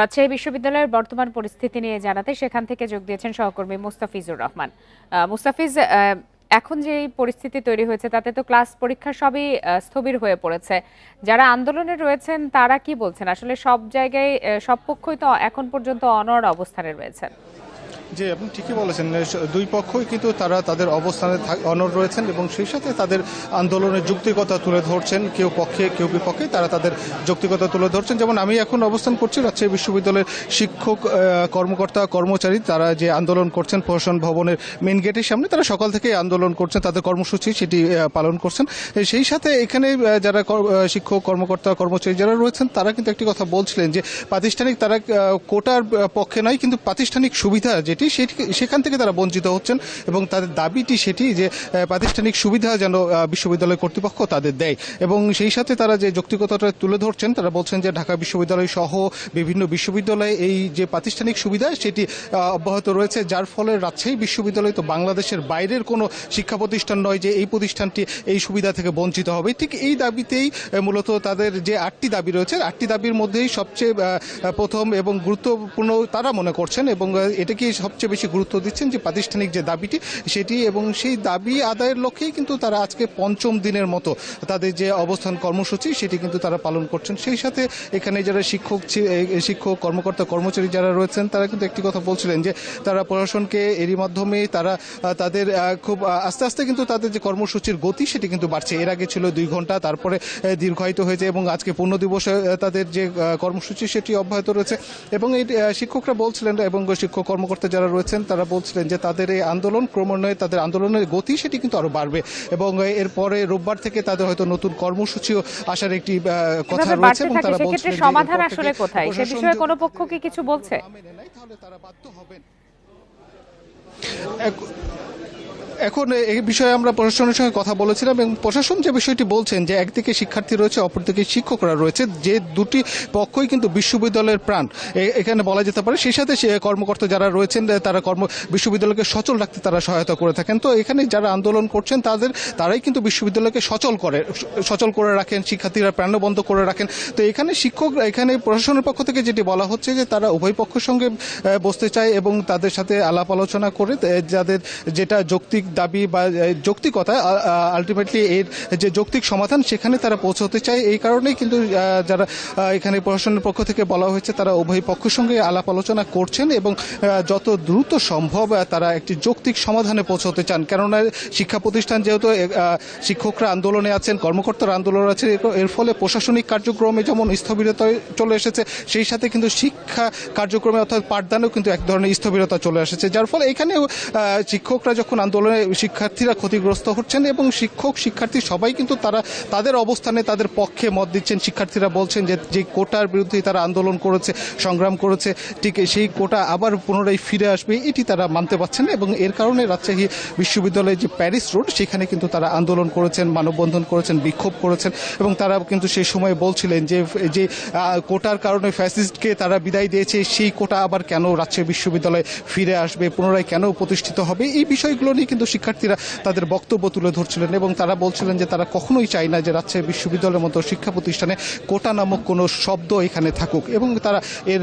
রাজশাহী বিশ্ববিদ্যালয়ের বর্তমান পরিস্থিতি নিয়ে জানাতে সেখান থেকে যোগ দিয়েছেন সহকর্মী মুস্তাফিজুর রহমান। মুস্তাফিজ এখন যে পরিস্থিতি তৈরি হয়েছে, তাতে তো ক্লাস পরীক্ষা সবই স্থবির হয়ে পড়েছে। যারা আন্দোলনে রয়েছেন, তারা কি বলছেন? আসলে সব জায়গায় সব পক্ষই তো এখন পর্যন্ত অনড় অবস্থানে রয়েছেন। জি আপনি ঠিকই বলেছেন দুই পক্ষই কিন্তু তারা তাদের অবস্থানে অনড় রয়েছেন এবং সেই সাথে তাদের আন্দোলনের যুক্তিকতা তুলে ধরছেন কেউ পক্ষে, কেউ বিপক্ষে। তারা তাদের যৌক্তিকতা তুলে ধরছেন। যেমন আমি এখন অবস্থান করছি রাজশাহী বিশ্ববিদ্যালয়ের শিক্ষক কর্মকর্তা, কর্মচারী। তারা যে আন্দোলন করছেন প্রশাসন ভবনের মেন গেটের সামনে, তারা সকাল থেকে আন্দোলন করছেন, তাদের কর্মসূচি সেটি পালন করছেন। সেই সাথে এখানে যারা শিক্ষক, কর্মকর্তা, কর্মচারী যারা রয়েছেন, তারা কিন্তু একটি কথা বলছিলেন যে, প্রাতিষ্ঠানিক তারা কোটার পক্ষে নয়, কিন্তু প্রাতিষ্ঠানিক সুবিধা যেটি সেটি সেটি সেখান থেকে তারা বঞ্চিত হচ্ছেন এবং তাদের দাবিটি সেটি যে প্রাতিষ্ঠানিক সুবিধা যেন বিশ্ববিদ্যালয় কর্তৃপক্ষ তাদের দেয়। এবং সেই সাথে তারা যে যৌক্তিকতাটা তুলে ধরছেন, তারা বলছেন যে ঢাকা বিশ্ববিদ্যালয় সহ বিভিন্ন বিশ্ববিদ্যালয়ে এই যে প্রাতিষ্ঠানিক সুবিধা, সেটি অব্যাহত রয়েছে। যার ফলে রাজশাহী বিশ্ববিদ্যালয় তো বাংলাদেশের বাইরের কোনো শিক্ষা প্রতিষ্ঠান নয় যে এই প্রতিষ্ঠানটি এই সুবিধা থেকে বঞ্চিত হবে। ঠিক এই দাবিতেই মূলত তাদের যে আটটি দাবি রয়েছে, আটটি দাবির মধ্যেই সবচেয়ে প্রথম এবং গুরুত্বপূর্ণ তারা মনে করছেন এবং এটাকে সবচেয়ে বেশি গুরুত্ব দিচ্ছেন যে প্রাতিষ্ঠানিক যে দাবিটি সেটি এবং সেই দাবি আদায়ের লক্ষ্যেই কিন্তু তারা আজকে পঞ্চম দিনের মতো তাদের যে অবস্থান কর্মসূচি সেটি কিন্তু তারা পালন করছেন। সেই সাথে এখানে যারা শিক্ষক শিক্ষক, কর্মকর্তা, কর্মচারী যারা রয়েছেন, তারা কিন্তু একটি কথা বলছিলেন যে তারা প্রশাসনকে এরই মাধ্যমে তারা তাদের খুব আস্তে আস্তে কিন্তু তাদের যে কর্মসূচির গতি সেটি কিন্তু বাড়ছে। এর আগে ছিল দুই ঘণ্টা, তারপরে দীর্ঘায়িত হয়েছে এবং আজকে পূর্ণ দিবসে তাদের যে কর্মসূচি সেটি অব্যাহত রয়েছে। এবং এই শিক্ষকরা বলছিলেন এবং শিক্ষক, কর্মকর্তা যারা রয়েছেন তারা বলছিলেন যে তাদের এই আন্দোলন ক্রমান্বয়ে তাদের আন্দোলনের গতি সেটি কিন্তু আরও বাড়বে। এবং এরপরে রোববার থেকে তাদের হয়তো নতুন কর্মসূচিও আসার একটি আহ, কথা রয়েছে এবং তারা বলছেন সমাধান আসলে কোথায়? সে বিষয়ে কোনো পক্ষ কি কিছু বলছে? তাহলে তারা বাধ্য হবেন। এখন এই বিষয়ে আমরা প্রশাসনের সঙ্গে কথা বলেছিলাম এবং প্রশাসন যে বিষয়টি বলছেন যে একদিকে শিক্ষার্থী রয়েছে, অপরদিকে শিক্ষকরা রয়েছে, যে দুটি পক্ষই কিন্তু বিশ্ববিদ্যালয়ের প্রাণ। এখানে বলা যেতে পারে সেই সাথে কর্মকর্তা যারা রয়েছেন তারা কর্ম বিশ্ববিদ্যালয়কে সচল রাখতে তারা সহায়তা করে থাকেন। তো এখানে যারা আন্দোলন করছেন, তাদের তারাই কিন্তু বিশ্ববিদ্যালয়কে সচল করে সচল করে রাখেন, শিক্ষার্থীরা প্রাণবন্ধ করে রাখেন। তো এখানে শিক্ষক এখানে প্রশাসনের পক্ষ থেকে যেটি বলা হচ্ছে যে তারা উভয় পক্ষের সঙ্গে বসতে চায় এবং তাদের সাথে আলাপ আলোচনা করে যাদের যেটা যৌক্তিক দাবি বা যৌক্তিকতা আলটিমেটলি এর যে যৌক্তিক সমাধান সেখানে তারা পৌঁছতে চায়, এই কারণেই কিন্তু যারা এখানে প্রশাসনের পক্ষ থেকে বলা হয়েছে তারা উভয় পক্ষের সঙ্গে আলাপ আলোচনা করছেন এবং যত দ্রুত সম্ভব তারা একটি যৌক্তিক সমাধানে পৌঁছতে চান। কেননা শিক্ষা প্রতিষ্ঠান যেহেতু শিক্ষকরা আন্দোলনে আছেন, কর্মকর্তারা আন্দোলনে আছেন, এর ফলে প্রশাসনিক কার্যক্রমে যেমন স্থবিরতা চলে এসেছে, সেই সাথে কিন্তু শিক্ষা কার্যক্রমে অর্থাৎ পাঠদানেও কিন্তু এক ধরনের স্থবিরতা চলে এসেছে। যার ফলে এখানেও শিক্ষকরা যখন আন্দোলনে শিক্ষার্থীরা ক্ষতিগ্রস্ত হচ্ছেন এবং শিক্ষক, শিক্ষার্থী সবাই কিন্তু তারা, তাদের অবস্থানে তাদের পক্ষে মত দিচ্ছেন। শিক্ষার্থীরা বলছেন যে যে কোটার বিরুদ্ধে তারা আন্দোলন করেছে, সংগ্রাম করেছে, ঠিক সেই কোটা আবার পুনরায় ফিরে আসবে, এটি তারা মানতে পারছেন না এবং এর কারণে রাজশাহী বিশ্ববিদ্যালয়ের যে প্যারিস রোড, সেখানে কিন্তু তারা আন্দোলন করেছেন, মানববন্ধন করেছেন, বিক্ষোভ করেছেন এবং তারা কিন্তু সেই সময় বলছিলেন যে যে কোটার কারণে ফ্যাসিস্টকে তারা বিদায় দিয়েছে, সেই কোটা আবার কেন রাজশাহী বিশ্ববিদ্যালয়ে ফিরে আসবে, পুনরায় কেন প্রতিষ্ঠিত হবে? এই বিষয়গুলো নিয়ে কিন্তু শিক্ষার্থীরা তাদের বক্তব্য তুলে ধরছিলেন এবং তারা বলছিলেন যে তারা কখনোই চায় না যে রাজশাহী বিশ্ববিদ্যালয়ের মতো শিক্ষা প্রতিষ্ঠানে কোটা নামক কোনো শব্দ এখানে থাকুক। এবং তারা এর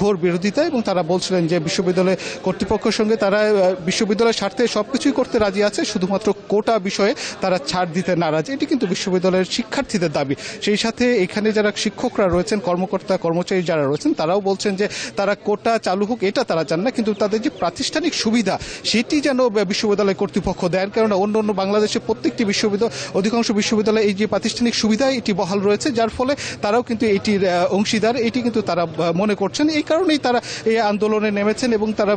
ঘোর বিরোধিতা এবং তারা বলছিলেন যে বিশ্ববিদ্যালয় কর্তৃপক্ষের সঙ্গে তারা বিশ্ববিদ্যালয়ের স্বার্থে সব কিছুই করতে রাজি আছে, শুধুমাত্র কোটা বিষয়ে তারা ছাড় দিতে নারাজ। এটি কিন্তু বিশ্ববিদ্যালয়ের শিক্ষার্থীদের দাবি। সেই সাথে এখানে যারা শিক্ষকরা রয়েছেন, কর্মকর্তা, কর্মচারী যারা রয়েছেন, তারাও বলছেন যে তারা কোটা চালু হোক, এটা তারা চান না, কিন্তু তাদের যে প্রাতিষ্ঠানিক সুবিধা, সেটি যেন বিশ্ববিদ্যালয় কর্তৃপক্ষ দেন, কেননা অন্য অন্য বাংলাদেশের প্রত্যেকটি বিশ্ববিদ্যালয়, অধিকাংশ বিশ্ববিদ্যালয়ে এই যে প্রাতিষ্ঠানিক সুবিধা এটি বহাল রয়েছে, যার ফলে তারাও কিন্তু এটির অংশীদার। এটি কিন্তু তারা মনে করছেন। এই কারণেই তারা এই আন্দোলনে নেমেছেন এবং তারা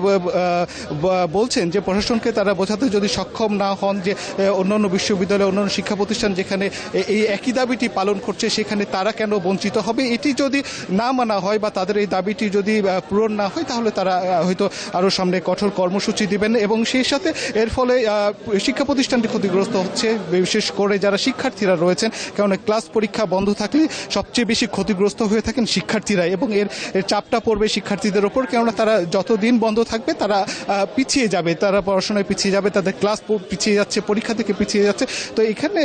বলছেন যে প্রশাসনকে তারা বোঝাতে যদি সক্ষম না হন যে অন্যান্য বিশ্ববিদ্যালয় অন্যান্য শিক্ষা প্রতিষ্ঠান যেখানে এই একই দাবিটি পালন করছে, সেখানে তারা কেন বঞ্চিত হবে? এটি যদি না মানা হয় বা তাদের এই দাবিটি যদি পূরণ না হয়, তাহলে তারা হয়তো আরও সামনে কঠোর কর্মসূচি দিবেন এবং সেই সাথে এর ফলে শিক্ষা প্রতিষ্ঠানটি ক্ষতিগ্রস্ত হচ্ছে বিশেষ করে যারা শিক্ষার্থীরা রয়েছেন কারণ ক্লাস পরীক্ষা বন্ধ থাকলে সবচেয়ে বেশি ক্ষতিগ্রস্ত হয়ে থাকেন শিক্ষার্থীরা এবং এর চাপটা পড়বে শিক্ষার্থীদের ওপর কেননা তারা যতদিন বন্ধ থাকবে তারা পিছিয়ে যাবে তারা পড়াশোনায় পিছিয়ে যাবে তাদের ক্লাস পিছিয়ে যাচ্ছে পরীক্ষা থেকে পিছিয়ে যাচ্ছে। তো এখানে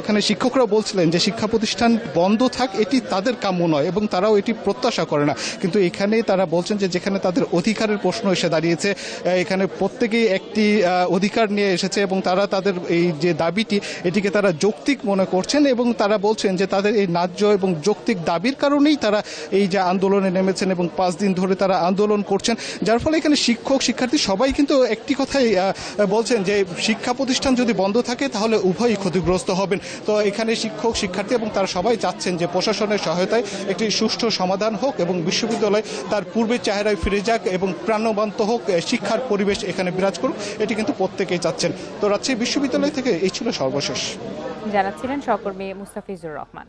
এখানে শিক্ষকরা বলছিলেন যে শিক্ষা প্রতিষ্ঠান বন্ধ থাক এটি তাদের কাম্য নয় এবং তারাও এটি প্রত্যাশা করে না। কিন্তু এখানে তারা বলছেন যে যেখানে তাদের অধিকারের প্রশ্ন এসে দাঁড়িয়েছে এখানে প্রত্যেকেই একটি আহ, অধিকার নিয়ে এসেছে এবং তারা তাদের এই যে দাবিটি, এটিকে তারা যৌক্তিক মনে করছেন এবং তারা বলছেন যে তাদের এই ন্যায্য এবং যৌক্তিক দাবির কারণেই তারা এই যে আন্দোলনে নেমেছেন এবং পাঁচ দিন ধরে তারা আন্দোলন করছেন। যার ফলে এখানে শিক্ষক, শিক্ষার্থী সবাই কিন্তু একটি কথাই বলছেন যে শিক্ষা প্রতিষ্ঠান যদি বন্ধ থাকে তাহলে উভয়ই ক্ষতিগ্রস্ত হবেন। তো এখানে শিক্ষক, শিক্ষার্থী এবং তারা সবাই চাচ্ছেন যে প্রশাসনের সহায়তায় একটি সুষ্ঠু সমাধান হোক এবং বিশ্ববিদ্যালয় তার পূর্বের চেহারায় ফিরে যাক এবং প্রাণবন্ত হোক শিক্ষার পরিবেশ এখানে বিরাজ করুক। এটি কিন্তু প্রত্যেকেই চাচ্ছেন। তো রাজশাহী বিশ্ববিদ্যালয় থেকে এই ছিল সর্বশেষ। জানাচ্ছিলেন সহকর্মী মুস্তাফিজুর রহমান।